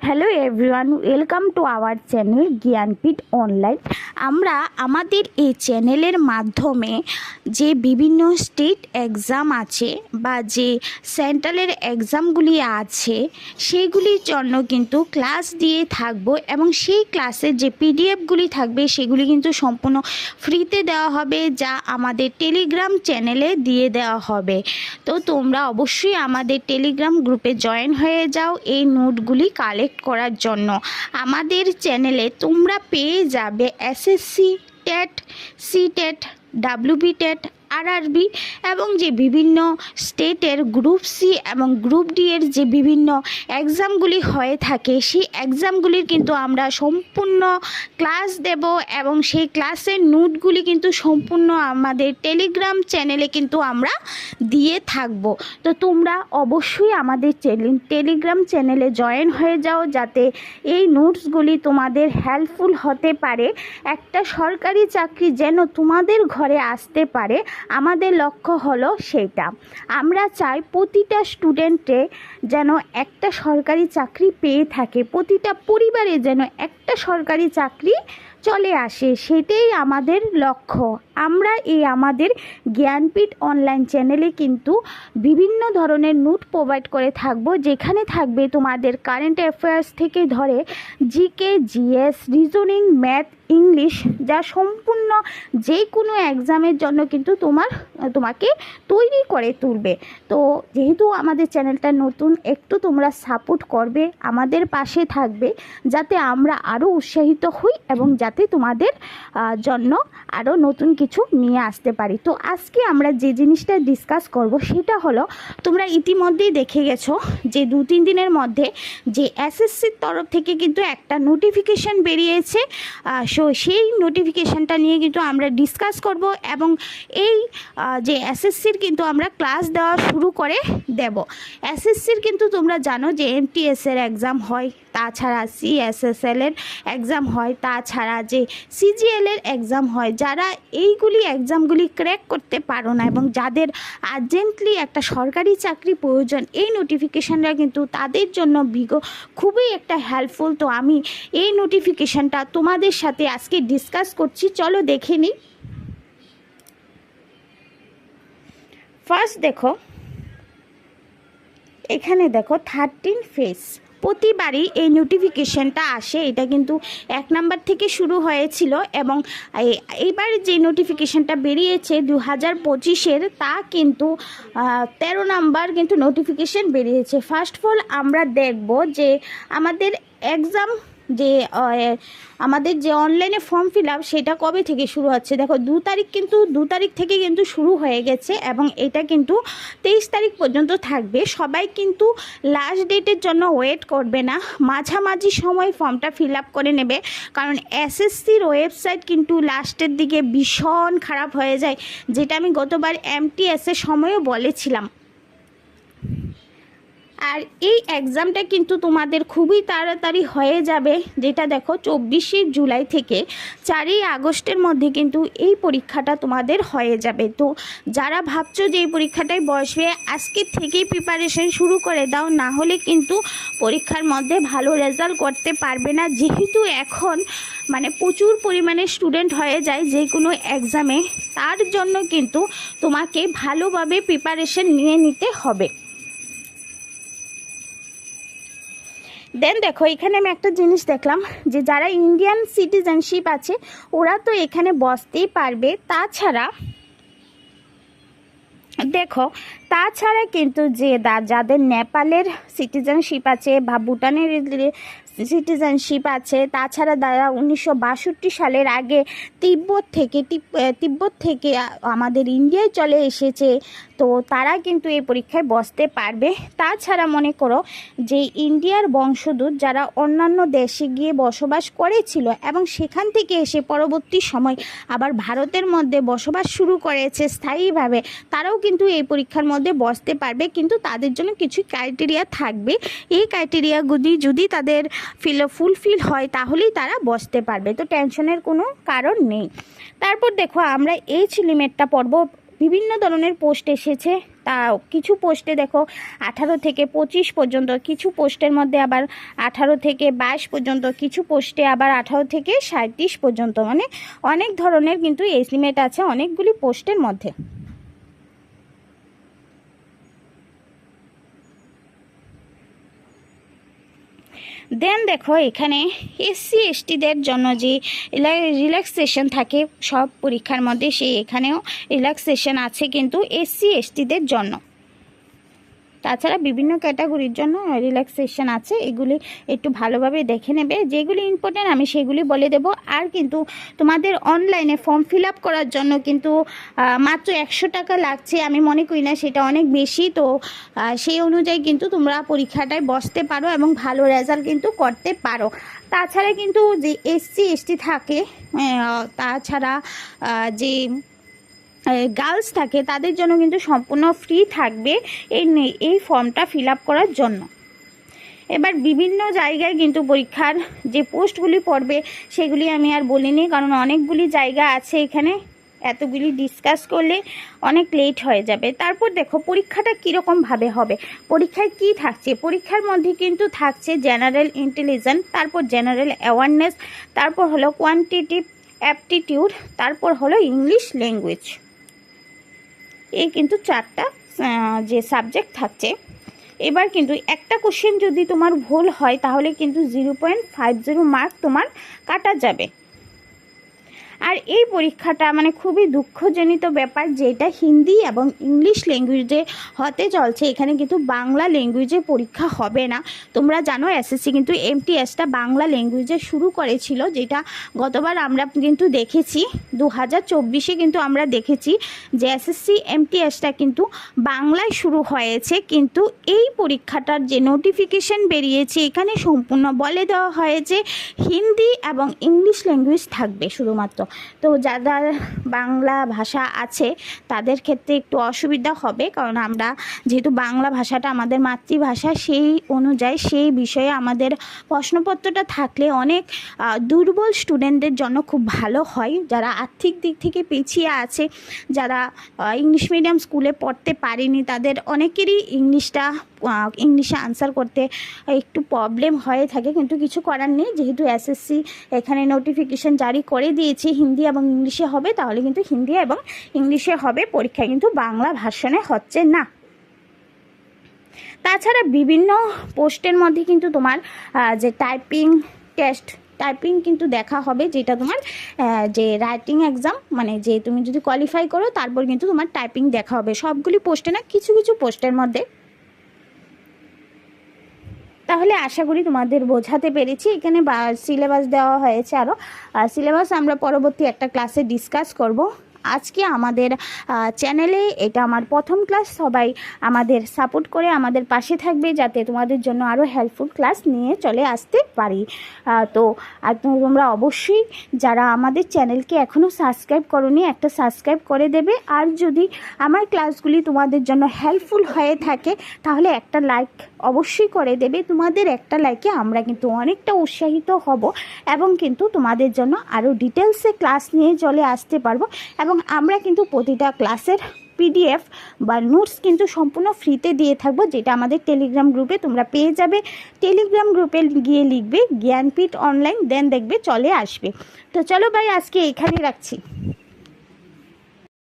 Hello everyone welcome to our channel Gyanpeeth online আমরা আমাদের এই চ্যানেলের মাধ্যমে যে বিভিন্ন স্টেট এক্সাম আছে বা যে সেন্ট্রালের এক্সামগুলি আছে সেইগুলির জন্য কিন্তু ক্লাস দিয়ে থাকব এবং সেই ক্লাসের যে পিডিএফগুলি থাকবে, সেগুলি কিন্তু সম্পূর্ণ ফ্রিতে দেওয়া হবে যা আমাদের টেলিগ্রাম চ্যানেলে দিয়ে দেওয়া হবে। তো তোমরা অবশ্যই আমাদের টেলিগ্রাম গ্রুপে জয়েন হয়ে যাও এই নোটগুলি কালেক্ট করার জন্য। আমাদের চ্যানেলে তোমরা পেয়ে যাবে S C TET C TET W B TET RRB এবং যে বিভিন্ন স্টেটের গ্রুপ সি এবং গ্রুপ ডি এর যে বিভিন্ন এক্সামগুলি হয়ে থাকে, সেই এক্সামগুলির কিন্তু আমরা সম্পূর্ণ ক্লাস দেব এবং সেই ক্লাসের নোটগুলি কিন্তু সম্পূর্ণ আমাদের টেলিগ্রাম চ্যানেলে কিন্তু আমরা দিয়ে থাকব। তো তোমরা অবশ্যই আমাদের টেলি- টেলিগ্রাম চ্যানেলে জয়েন হয়ে যাও যাতে এই নোটসগুলি তোমাদের হেল্পফুল হতে পারে। একটা সরকারি চাকরি যেন তোমাদের ঘরে আসতে পারে আমাদের লক্ষ্য হলো সেটা আমরা চাই প্রতিটা স্টুডেন্টে যেন একটা সরকারি চাকরি পেয়ে থাকে, প্রতিটা পরিবারে যেন একটা সরকারি চাকরি চলে আসে, সেটাই আমাদের লক্ষ্য। আমরা এই আমাদের জ্ঞানপীঠ অনলাইন চ্যানেলে কিন্তু বিভিন্ন ধরনের নোট প্রোভাইড করে থাকব, যেখানে থাকবে তোমাদের কারেন্ট অ্যাফেয়ার্স থেকে ধরে GK GS reasoning math English যা সম্পূর্ণ যে কোনো এক্সামের জন্য কিন্তু তোমার, তোমাকে তৈরি করে তুলবে। তো যেহেতু আমাদের চ্যানেলটা নতুন, একটু তোমরা সাপোর্ট করবে, আমাদের পাশে থাকবে, যাতে আমরা আরও উৎসাহিত হই এবং তোমাদের জন্য আরও নতুন কিছু নিয়ে আসতে পারি। তো আজকে আমরা যে জিনিসটা ডিসকাস করব সেটা হলো, তোমরা ইতিমধ্যেই দেখে গেছো যে দু তিন দিনের মধ্যে যে এসএসসির তরফ থেকে কিন্তু একটা নোটিফিকেশান বেরিয়েছে। সো সেই নোটিফিকেশানটা নিয়ে কিন্তু আমরা ডিসকাস করব এবং এই যে এসএসসির কিন্তু আমরা ক্লাস দেওয়া শুরু করে দেব। এসএসসির কিন্তু তোমরা জানো যে এমটিএস এর এক্সাম হয়, তাছাড়া সিএসএসএল এর এক্সাম হয়, তাছাড়া সিজিএল এর এক্সাম হয়। যারা এইগুলি এক্সামগুলি ক্র্যাক করতে পারো না এবং যাদের আর্জেন্টলি একটা সরকারি চাকরি প্রয়োজন, এই নোটিফিকেশানটা কিন্তু তাদের জন্য বিগ খুবই একটা হেল্পফুল তো আমি এই নোটিফিকেশানটা তোমাদের সাথে আজকে ডিসকাস করছি। চলো দেখে নিই। ফার্স্ট দেখো, এখানে দেখো থার্টিন ফেস প্রতিবারই এই নোটিফিকেশানটা আসে, এটা কিন্তু এক নাম্বার থেকে শুরু হয়েছিল এবং এই- এইবার যে নোটিফিকেশানটা বেরিয়েছে দু হাজার পঁচিশের, তা কিন্তু তেরো নাম্বার কিন্তু নোটিফিকেশান বেরিয়েছে। ফার্স্ট অফ অল আমরা দেখব যে আমাদের এক্সাম যে আমাদের যে অনলাইনে ফর্ম ফিল আপ সেটা কবে থেকে শুরু হচ্ছে? দেখো, দু তারিখ কিন্তু, দু তারিখ থেকে কিন্তু শুরু হয়ে গেছে এবং এটা কিন্তু তেইশ তারিখ পর্যন্ত থাকবে। সবাই কিন্তু লাস্ট ডেটের জন্য ওয়েট করবে না। মাঝামাঝি সময় ফর্মটা ফিল আপ করে নেবে। কারণ এসএসসির ওয়েবসাইট কিন্তু লাস্টের দিকে ভীষণ খারাপ হয়ে যায়, যেটা আমি গতবার এমটিএসের সময়ও বলেছিলাম। আর এই এক্সামটা কিন্তু তোমাদের খুবই তাড়াতাড়ি হয়ে যাবে। যেটা দেখো চব্বিশে জুলাই থেকে চারই আগস্টের মধ্যে কিন্তু এই পরীক্ষাটা তোমাদের হয়ে যাবে। তো যারা ভাবছ যে এই পরীক্ষাটাই বসবে আজকে থেকেই প্রিপারেশন শুরু করে দাও, না হলে কিন্তু পরীক্ষার মধ্যে ভালো রেজাল্ট করতে পারবে না। যেহেতু এখন মানে প্রচুর পরিমাণে স্টুডেন্ট হয়ে যায় যে কোনো এক্সামে তার জন্য কিন্তু তোমাকে ভালোভাবে প্রিপারেশন নিয়ে নিতে হবে। দেন দেখো, এখানে আমি একটা জিনিস দেখলাম যে যারা ইন্ডিয়ান সিটিজেনশিপ আছে, ওরা তো এখানে বসতেই পারবে। তাছাড়া, দেখো, তাছাড়া কিন্তু যে যাদের নেপালের সিটিজেনশিপ আছে বা ভুটানের সিটিজেনশিপ আছে। তাছাড়া যারা উনিশশো সালের আগে তিব্বত থেকে তিব্বত থেকে আমাদের ইন্ডিয়ায় চলে এসেছে। তো তারা কিন্তু এই পরীক্ষায় বসতে পারবে। তাছাড়া মনে করো যে ইন্ডিয়ার বংশদূত যারা অন্যান্য দেশে গিয়ে বসবাস করেছিল এবং সেখান থেকে এসে পরবর্তী সময় আবার ভারতের মধ্যে বসবাস শুরু করেছে স্থায়ীভাবে, তারাও কিন্তু এই পরীক্ষার মধ্যে বসতে পারবে। কিন্তু তাদের জন্য কিছু ক্রাইটেরিয়া থাকবে। এই ক্রাইটেরিয়াগুলি যদি তাদের ফিল ফুলফিল হয়, তাহলেই তারা বসতে পারবে। তো টেনশনের কোনো কারণ নেই। তারপর দেখো, আমরা এই লিমিটটা পর্ব বিভিন্ন ধরনের পোস্ট এসেছে। তা কিছু পোস্টে দেখো, আঠারো থেকে পঁচিশ পর্যন্ত, কিছু পোস্টের মধ্যে আবার আঠারো থেকে বাইশ পর্যন্ত, কিছু পোস্টে আবার আঠারো থেকে সাঁত্রিশ পর্যন্ত। মানে অনেক ধরনের কিন্তু এস্টিমেট আছে অনেকগুলি পোস্টের মধ্যে। দেন দেখো, এখানে এসসি এসটিদের জন্য যে রিল্যাক্সেশন থাকে, সব পরীক্ষার মধ্যে সেই এখানেও রিল্যাক্সেশন আছে কিন্তু এসসি এসটিদের জন্য। তাছাড়া বিভিন্ন ক্যাটাগরির জন্য রিল্যাক্সেশন আছে। এগুলি একটু ভালোভাবে দেখে নেবে। যেগুলি ইম্পর্টেন্ট আমি সেগুলি বলে দেব। আর কিন্তু তোমাদের অনলাইনে ফর্ম ফিল আপ করার জন্য কিন্তু মাত্র একশো টাকা লাগছে। আমি মনে করি না সেটা অনেক বেশি। তো সেই অনুযায়ী কিন্তু তোমরা পরীক্ষাটায় বসতে পারো এবং ভালো রেজাল্ট কিন্তু করতে পারো। তাছাড়া কিন্তু যে এসসি এসটি থাকে তাছাড়া যে গার্লস থাকে, তাদের জন্য কিন্তু সম্পূর্ণ ফ্রি থাকবে এই এই ফর্মটা ফিল করার জন্য। এবার বিভিন্ন জায়গায় কিন্তু পরীক্ষার যে পোস্টগুলি পড়বে, সেগুলি আমি আর বলিনি, কারণ অনেকগুলি জায়গা আছে এখানে। এতগুলি ডিসকাস করলে অনেক লেট হয়ে যাবে। তারপর দেখো, পরীক্ষাটা কীরকমভাবে হবে? পরীক্ষায় কি থাকছে? পরীক্ষার মধ্যে কিন্তু থাকছে জেনারেল ইন্টেলিজেন্স তারপর জেনারেল অ্যাওয়ারনেস তারপর হলো কোয়ান্টিটিভ অ্যাপটিটিউড তারপর হলো ইংলিশ ল্যাঙ্গুয়েজ এই কিন্তু চারটা যে সাবজেক্ট থাকছে। এবার কিন্তু একটা কোশ্চেন যদি তোমার ভুল হয়, তাহলে কিন্তু zero point five zero mark তোমার কাটা যাবে। আর এই পরীক্ষাটা মানে খুবই দুঃখজনিত ব্যাপার যেটা হিন্দি এবং ইংলিশ ল্যাঙ্গুয়েজে হতে চলছে। এখানে কিন্তু বাংলা ল্যাঙ্গুয়েজে পরীক্ষা হবে না। তোমরা জানো, এসএসসি কিন্তু এমটিএসটা বাংলা ল্যাঙ্গুয়েজে শুরু করেছিল, যেটা গতবার আমরা কিন্তু দেখেছি। দু হাজার চব্বিশে কিন্তু আমরা দেখেছি যে এসএসসি, এমটিএসটা কিন্তু বাংলায় শুরু হয়েছে, কিন্তু এই পরীক্ষাটার যে নোটিফিকেশন বেরিয়েছে, এখানে সম্পূর্ণ বলে দেওয়া হয়েছে হিন্দি এবং ইংলিশ ল্যাঙ্গুয়েজ থাকবে শুধুমাত্র। তো যারা বাংলা ভাষা আছে, তাদের ক্ষেত্রে একটু অসুবিধা হবে। কারণ আমরা যেহেতু বাংলা ভাষাটা আমাদের মাতৃভাষা, সেই অনুযায়ী, সেই বিষয়ে আমাদের প্রশ্নপত্রটা থাকলে অনেক দুর্বল স্টুডেন্টদের জন্য খুব ভালো হয়। যারা আর্থিক দিক থেকে পিছিয়ে আছে, যারা ইংলিশ মিডিয়াম স্কুলে পড়তে পারেনি, তাদের অনেকেরই ইংলিশটা ইংলিশে আনসার করতে একটু প্রবলেম হয়ে থাকে, কিন্তু কিছু করার নেই। যেহেতু এসএসসি এখানে নোটিফিকেশন জারি করে দিয়েছে, হিন্দি এবং ইংলিশে হবে, তাহলে কিন্তু হিন্দি এবং ইংলিশে হবে। পরীক্ষা কিন্তু বাংলা ভাষণে হচ্ছে না। তাছাড়া বিভিন্ন পোস্টের মধ্যে কিন্তু তোমার যে টাইপিং টেস্ট টাইপিং কিন্তু দেখা হবে, যেটা তোমার যে রাইটিং এক্সাম মানে যে তুমি যদি কোয়ালিফাই করো, তারপর কিন্তু তোমার টাইপিং দেখা হবে। সবগুলি পোস্টে না, কিছু কিছু পোস্টের মধ্যে তাহলে আশা করি তোমাদের বোঝাতে পেরেছি। এখানে সিলেবাস দেওয়া হয়েছে আরও সিলেবাস আমরা পরবর্তী একটা ক্লাসে ডিসকাস করব। আজকে আমাদের চ্যানেলে এটা আমার প্রথম ক্লাস সবাই আমাদের সাপোর্ট করে আমাদের পাশে থাকবে যাতে তোমাদের জন্য আরও হেল্পফুল ক্লাস নিয়ে চলে আসতে পারি। তো তোমরা অবশ্যই যারা আমাদের চ্যানেলকে এখনও সাবস্ক্রাইব করনি, একটা সাবস্ক্রাইব করে দেবে। আর যদি আমার ক্লাসগুলি তোমাদের জন্য হেল্পফুল হয়ে থাকে, তাহলে একটা লাইক অবশ্যই করে দেবে। তোমাদের একটা লাইকে আমরা কিন্তু অনেকটা উৎসাহিত হব এবং কিন্তু তোমাদের জন্য আরও ডিটেলসে ক্লাস নিয়ে চলে আসতে পারব এবং আমরা কিন্তু প্রতিটা ক্লাসের পিডিএফ বা নোটস কিন্তু সম্পূর্ণ ফ্রিতে দিয়ে থাকব, যেটা আমাদের টেলিগ্রাম গ্রুপে তোমরা পেয়ে যাবে। টেলিগ্রাম গ্রুপে গিয়ে লিখবে, জ্ঞানপীঠ অনলাইন দেন দেখবে চলে আসবে। তো চলো ভাই, আজকে এখানে রাখছি।